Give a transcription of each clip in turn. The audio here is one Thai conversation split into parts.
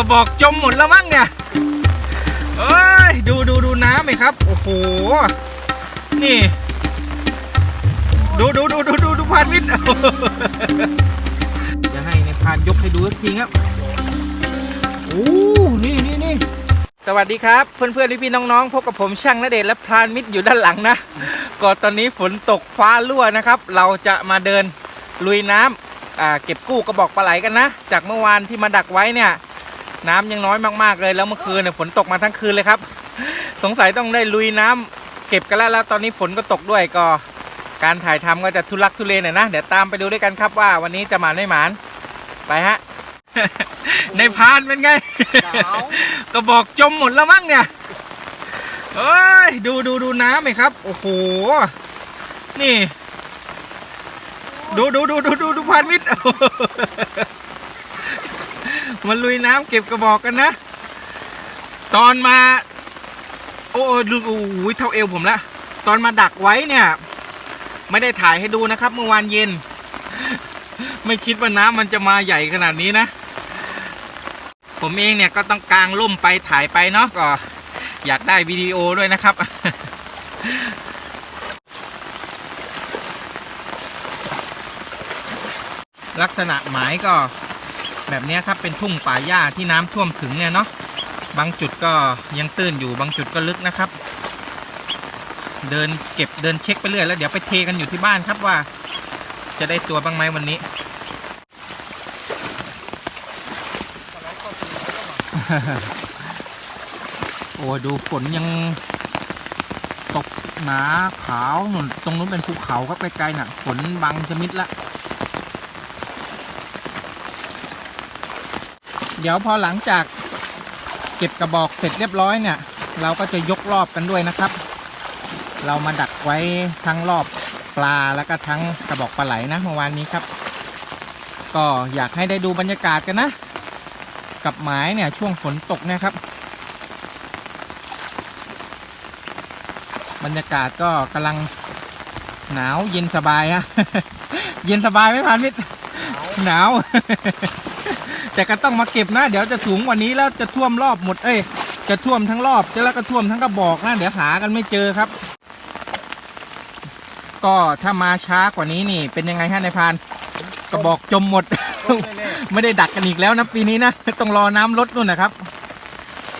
ระบอกจมหมดแล้วมั้งเนี่ยเอ้ยดูดูดูน้ำไหมครับ โอ้โห นี่ ดูดูดูดูดูดูพานวิทย์เดี๋ยวให้ในพานยกให้ดูสักทีครับโอ้นี่นี่นี่สวัสดีครับ เพื่อนเพื่อนพี่พี่น้องๆพบกับผมช่างนเดชและพรานมิตรอยู่ด้านหลังนะ ก็ตอนนี้ฝนตกฟ้ารั่วนะครับ เราจะมาเดินลุยน้ำอ่าเก็บกู้กระบอกปลาไหลกันนะ จากเมื่อวานที่มาดักไว้เนี่ย น้ำยังน้อยมากๆเลยแล้วเมื่อคืนเนี่ยฝนตกมาทั้งคืนเลยครับ สงสัยต้องได้ลุยน้ำเก็บกันแล้วแล้วตอนนี้ฝนก็ตกด้วยก็การถ่ายทำก็จะทุลักทุเลหน่อยนะ เดี๋ยวตามไปดูด้วยกันครับว่าวันนี้จะหมานไม่หมานไปฮะ ในพานเป็นไงกระบอกจมหมดแล้วมั้งเนี่ยเอ้ยดูดูดูน้ำไหมครับ โอ้โห นี่ ดูดูดูดูดูดูพานมิตร มันลุยน้ำเก็บกระบอกกันนะ ตอนมา โอ้ดูโอ้โหเท่าเอวผมละ ตอนมาดักไว้เนี่ย ไม่ได้ถ่ายให้ดูนะครับ เมื่อวานเย็น ไม่คิดว่าน้ำมันจะมาใหญ่ขนาดนี้นะ ผมเองเนี่ยก็ต้องกางร่มไปถ่ายไปเนาะก็ อยากได้วิดีโอด้วยนะครับลักษณะหมายก็ แบบนี้ครับเป็นทุ่งป่าหญ้าที่น้ำท่วมถึงเนี่ยเนาะบางจุดก็ยังตื้นอยู่บางจุดก็ลึกนะครับ เดินเก็บเดินเช็คไปเรื่อยแล้วเดี๋ยวไปเทกันอยู่ที่บ้านครับว่า จะได้ตัวบ้างไหมวันนี้โอ้ดูฝนยังตกหนาขาวหนุนตรงนู้นเป็นภูเขาครับไกลๆน่ะฝนบังจะมิดละ เดี๋ยวพอหลังจากเก็บกระบอกเสร็จเรียบร้อยเนี่ย เราก็จะยกรอบกันด้วยนะครับ เรามาดักไว้ทั้งรอบปลาแล้วก็ทั้งกระบอกปลาไหลนะเมื่อวานนี้ครับ ก็อยากให้ได้ดูบรรยากาศกันนะ กับหมายเนี่ยช่วงฝนตกนี่ยครับ บรรยากาศก็กำลังหนาวเย็นสบายฮะเย็นสบายไหมพันมิตรหนาว แต่ก็ต้องมาเก็บนะ เดี๋ยวจะสูงกว่านี้แล้วจะท่วมรอบหมดเอ้ยจะท่วมทั้งรอบแล้วก็ท่วมทั้งกระบอกนะเดี๋ยวหากันไม่เจอครับ ก็ถ้ามาช้ากว่านี้นี่ เป็นยังไงฮะนายพานกระบอกจมหมด ไม่ได้ดักกันอีกแล้วนะปีนี้นะต้องรอน้ำลดนู่นนะครับ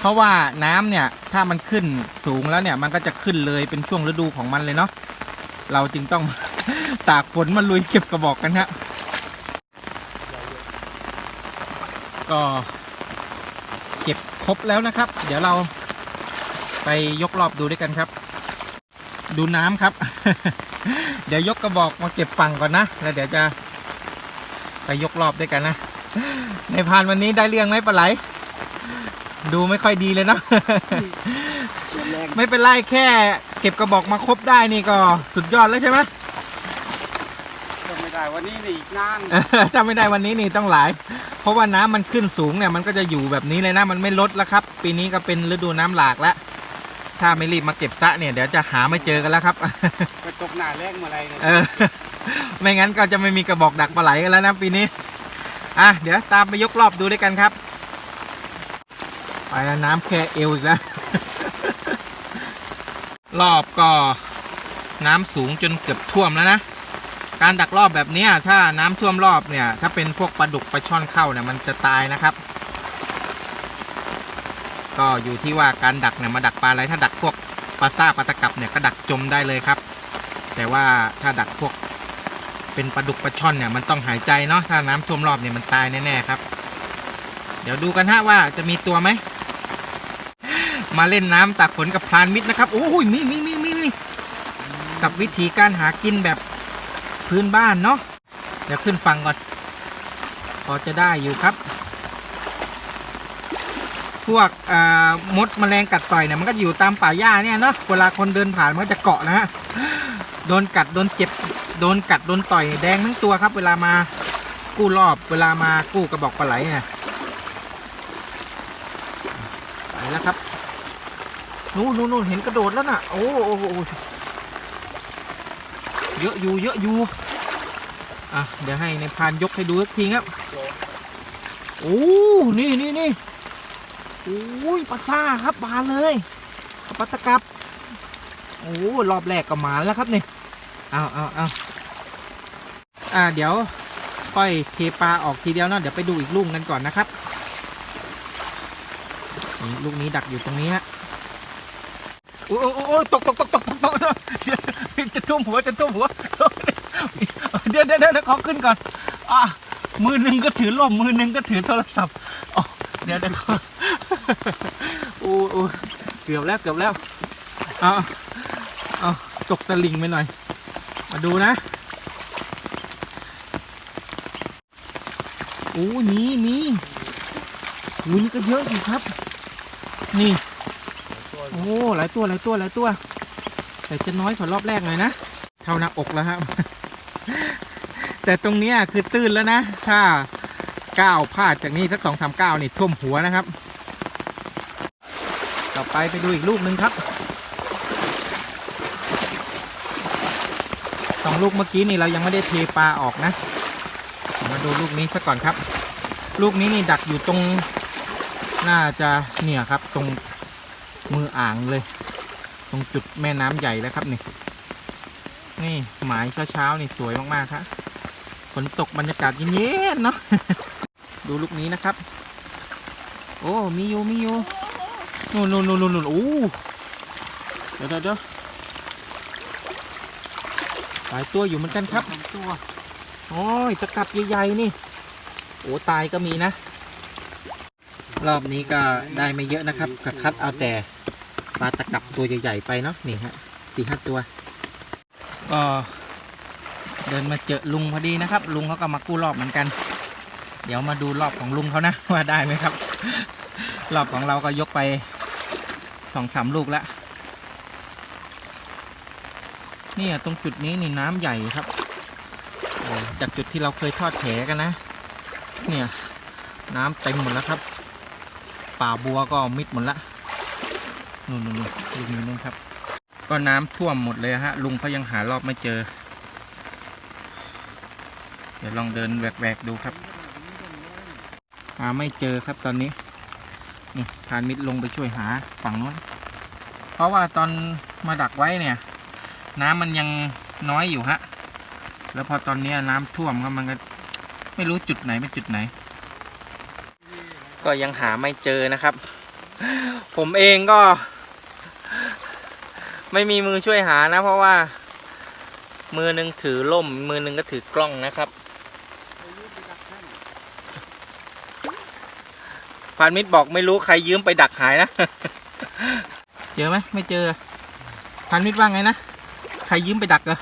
เพราะว่าน้ำเนี่ย ถ้ามันขึ้นสูงแล้วเนี่ย มันก็จะขึ้นเลยเป็นช่วงฤดูของมันเลยเนาะเราจึงต้องตากฝนมาลุยเก็บกระบอกกันฮะ ก็เก็บครบแล้วนะครับ เดี๋ยวเราไปยกรอบดูด้วยกันครับ ดูน้ำครับ เดี๋ยวยกกระบอกมาเก็บฝั่งก่อนนะ แล้วเดี๋ยวจะไปยกรอบด้วยกันนะ ในพานวันนี้ได้เรื่องไหมปลาไหล ดูไม่ค่อยดีเลยเนาะ ไม่เป็นไรแค่เก็บกระบอกมาครบได้นี่ก็สุดยอดแล้วใช่ไหมไม่ได้วันนี้นี่อีกนานถ้าไม่ได้วันนี้นี่ต้องหลาย เพราะว่าน้ำมันขึ้นสูงเนี่ยมันก็จะอยู่แบบนี้เลยนะมันไม่ลดแล้วครับ ปีนี้ก็เป็นฤดูน้ำหลากแล้วถ้าไม่รีบมาเก็บซะเนี่ยเดี๋ยวจะหาไม่เจอกันแล้วครับไปตกหน้าแรงเมื่อไรเนี่ยเออไม่งั้นก็จะไม่มีกระบอกดักปลาไหลกันแล้วนะปีนี้อะเดี๋ยวตามไปยกรอบดูด้วยกันครับไปแล้วน้ำแค่เอวอีกแล้ว รอบก็น้ำสูงจนเกือบท่วมแล้วนะ การดักรอบแบบนี้ถ้าน้ำท่วมรอบเนี่ย ถ้าเป็นพวกปลาดุกปลาช่อนเข้าเนี่ยมันจะตายนะครับ ก็อยู่ที่ว่าการดักเนี่ยมาดักปลาอะไรถ้าดักพวกปลาซ่าปลาตะกับเนี่ยก็ดักจมได้เลยครับ แต่ว่าถ้าดักพวกเป็นปลาดุกปลาช่อนเนี่ยมันต้องหายใจเนาะถ้าน้ำท่วมรอบเนี่ยมันตายแน่ๆครับ เดี๋ยวดูกันฮะว่าจะมีตัวไหมมาเล่นน้ำตากฝนกับพรานมิตรนะครับโอ้ยมีมีมีมีมีกับวิธีการหากินแบบ พื้นบ้านเนาะเดี๋ยวขึ้นฟังก่อน พอจะได้อยู่ครับ พวกอ่ามดแมลงกัดต่อยเนี่ยมันก็อยู่ตามป่าหญ้าเนี่ยเนาะเวลาคนเดินผ่านมันก็จะเกาะนะฮะโดนกัดโดนเจ็บโดนกัดโดนต่อยแดงทั้งตัวครับ เวลามากู้รอบเวลามากู้กระบอกปลาไหลเนี่ยไปแล้วครับ นู่นนู่นเห็นกระโดดแล้วน่ะ โอ้โอ้โอ้ เยอะอยู่เยอะอยู่อะเดี๋ยวให้ในพานยกให้ดูสักทีครับโอ้นี่นี่นี่อุ้ยปลาซ่าครับบาเลยปลาตะกับโอ้รอบแรกก็หมานแล้วครับนี่เอาเอาเอาอ่าเดี๋ยวค่อยเทปลาออกทีเดียวเนาะเดี๋ยวไปดูอีกลูกกันก่อนนะครับนี่ลูกนี้ดักอยู่ตรงนี้ฮะโอ้โอ้โอ้ตกตกตกตกตกตก จะทุ่มหัวจะทุ่มหัว เดี๋ยวเดี๋ยวเดี๋ยวขอขึ้นก่อนอะมือหนึ่งก็ถือล่มมือหนึ่งก็ถือโทรศัพท์อ๋อเดี๋ยวเดี๋ยวขอโอ้โอ้เกือบแล้วเกือบแล้วเอาเอาตกตะลิงไปหน่อย มาดูนะโอ้มีมีอุ้ยนี่ก็เยอะอยู่ครับ นี่ โอ้ หลายตัว หลายตัว หลายตัว แต่จะน้อยกว่ารอบแรกหน่อยนะ เท่าหน้าอกแล้วครับ แต่ตรงนี้คือตื้นแล้วนะ ถ้าก้าวพลาดจากนี้สักสองสามก้าวนี่ท่วมหัวนะครับ ต่อไปไปดูอีกลูกหนึ่งครับสองลูกเมื่อกี้นี่เรายังไม่ได้เทปลาออกนะ มาดูลูกนี้ซะก่อนครับ ลูกนี้นี่ดักอยู่ตรง น่าจะเนี่ยครับตรงมืออ่างเลย ตรงจุดแม่น้ำใหญ่แล้วครับ นี่ นี่หมายเช้าๆนี่สวยมากๆครับฝนตกบรรยากาศเย็นๆเนาะดูลูกนี้นะครับ โอ้มีอยู่มีอยู่นู่นนู่นนู่นนู่นโอ้เดี๋ยวเดี๋ยวหลายตัวอยู่เหมือนกันครับตัวโอ้ยตะกับใหญ่ๆนี่ โอ้ตายก็มีนะ รอบนี้ก็ได้ไม่เยอะนะครับก็คัดเอาแต่ ปลาตะกับตัวใหญ่ๆไปเนาะนี่ฮะสี่ห้าตัวก็เดินมาเจอลุงพอดีนะครับ ลุงเขาก็มากู้รอบเหมือนกัน เดี๋ยวมาดูรอบของลุงเขานะว่าได้ไหมครับ รอบของเราก็ยกไปสองสามลูกแล้วนี่ตรงจุดนี้นี่น้ำใหญ่ครับจากจุดที่เราเคยทอดแหกันนะ เนี่ย น้ำเต็มหมดแล้วครับ ป่าบัวก็มิดหมดละ นู่นนู่นลุงอยู่นู่นครับ ก็น้ำท่วมหมดเลยฮะ ลุงเขายังหารอบไม่เจอ เดี๋ยวลองเดินแหวกๆดูครับ หาไม่เจอครับตอนนี้นี่พานมิตรลงไปช่วยหาฝั่งนู้น เพราะว่าตอนมาดักไว้เนี่ย น้ำมันยังน้อยอยู่ฮะ แล้วพอตอนนี้น้ำท่วมครับมันก็ไม่รู้จุดไหนเป็นจุดไหน ก็ยังหาไม่เจอนะครับ ผมเองก็ ไม่มีมือช่วยหานะ เพราะว่า มือหนึ่งถือล่ม มือหนึ่งก็ถือกล้องนะครับพานมิตรบอกไม่รู้ใครยืมไปดักหายนะ เจอไหมไม่เจอพานมิตรว่าไงนะ ใครยืมไปดักเหรอ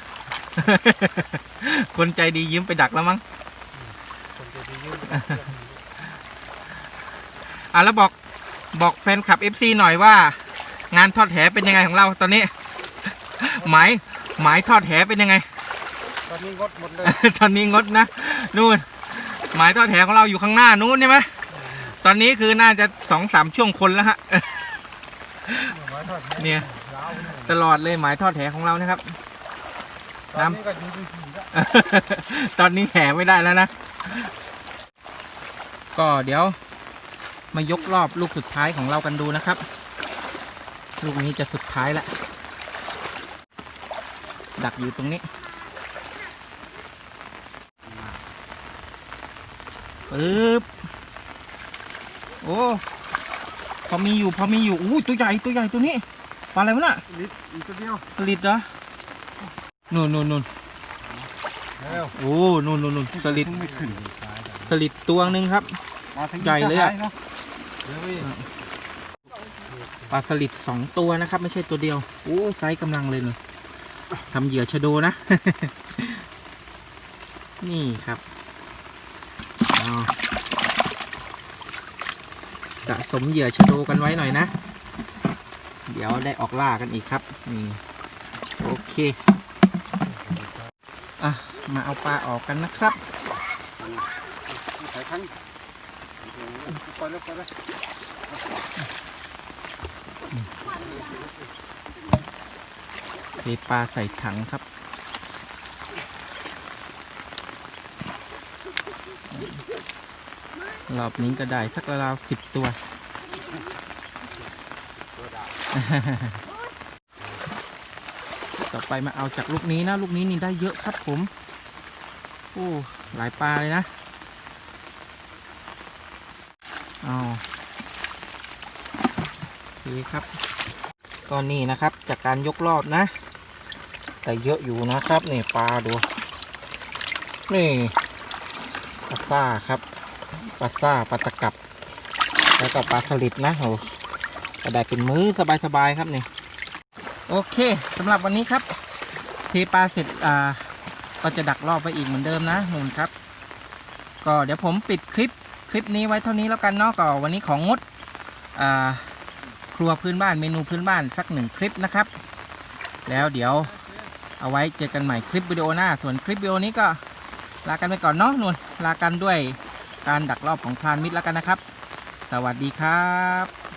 คนใจดียืมไปดักแล้วมั้งคนจดียืมอะแล้วบอกบอกแฟนคลับ FC หน่อยว่า งานทอดแหเป็นยังไงของเราตอนนี้ หมายหมายทอดแหเป็นยังไง ตอนนี้งดหมดเลย ตอนนี้งดนะนู่นหมายทอดแหของเราอยู่ข้างหน้านู้นใช่ไหมตอนนี้คือน่าจะสองสามช่วงคนแล้วฮะเนี่ยตลอดเลยหมายทอดแหของเรานะครับน้ำก็อยู่ที่สี่แล้วตอนนี้แห่ไม่ได้แล้วนะ ก็เดี๋ยว มายกรอบลูกสุดท้ายของเรากันดูนะครับ ลูกนี้จะสุดท้ายละ ดักอยู่ตรงนี้ปึ๊บโอ้พอมีอยู่พอมีอยู่อู้ตัวใหญ่ตัวใหญ่ตัวนี้ปลาอะไรวะน่ะลิตรอีกตัวเดียวผลิตเหรอนู่นนู่นนู่นแล้วโอ้นู่นนู่นนู่นสลิดไม่ขึ้นสลิดตัวหนึ่งครับ มาถึงใหญ่เลยอะจหานาเดี๋ยวเว้ยปลาสลิดสองตัวนะครับ ไม่ใช่ตัวเดียวโอ้ไซส์กำลังเลยเลย ทำเหยื่อชะโดนะ นี่ครับสะสมเหยื่อชะโดกันไว้หน่อยนะ เดี๋ยวได้ออกล่ากันอีกครับ นี่ โอเค อะ มาเอาปลาออกกันนะครับใส่ทั้งไปแล้วไปลาใส่ถังครับ รอบนี้ก็ได้สักราวสิบตัว ต่อไปมาเอาจากลูกนี้นะ ลูกนี้นี่ได้เยอะครับผม โอ้ หลายปลาเลยนะ เอาอเคครับก็นี่นะครับจากการยกรอบนะ แต่เยอะอยู่นะครับนี่ปลาดู นี่ปลาซ่าครับปลาซ่าปลาตะกับ แล้วก็ปลาสลิดนะโอ้ก็ได้เป็นมื้อสบายๆครับนี่ โอเคสำหรับวันนี้ครับเทปลาเสร็จอ่าก็จะดักรอบไปอีกเหมือนเดิมนะนู่นครับ ก็เดี๋ยวผมปิดคลิปคลิปนี้ไว้เท่านี้แล้วกันเนาะก็วันนี้ของงดครัวพื้นบ้านเมนูพื้นบ้านสักหนึ่งคลิปนะครับ แล้วเดี๋ยว เอาไว้เจอกันใหม่คลิปวิดีโอหน้า ส่วนคลิปวิดีโอนี้ก็ลากันไปก่อนเนาะนุ่นลากันด้วยการดักรอบของพรานมิตรแล้วกันนะครับ สวัสดีครับ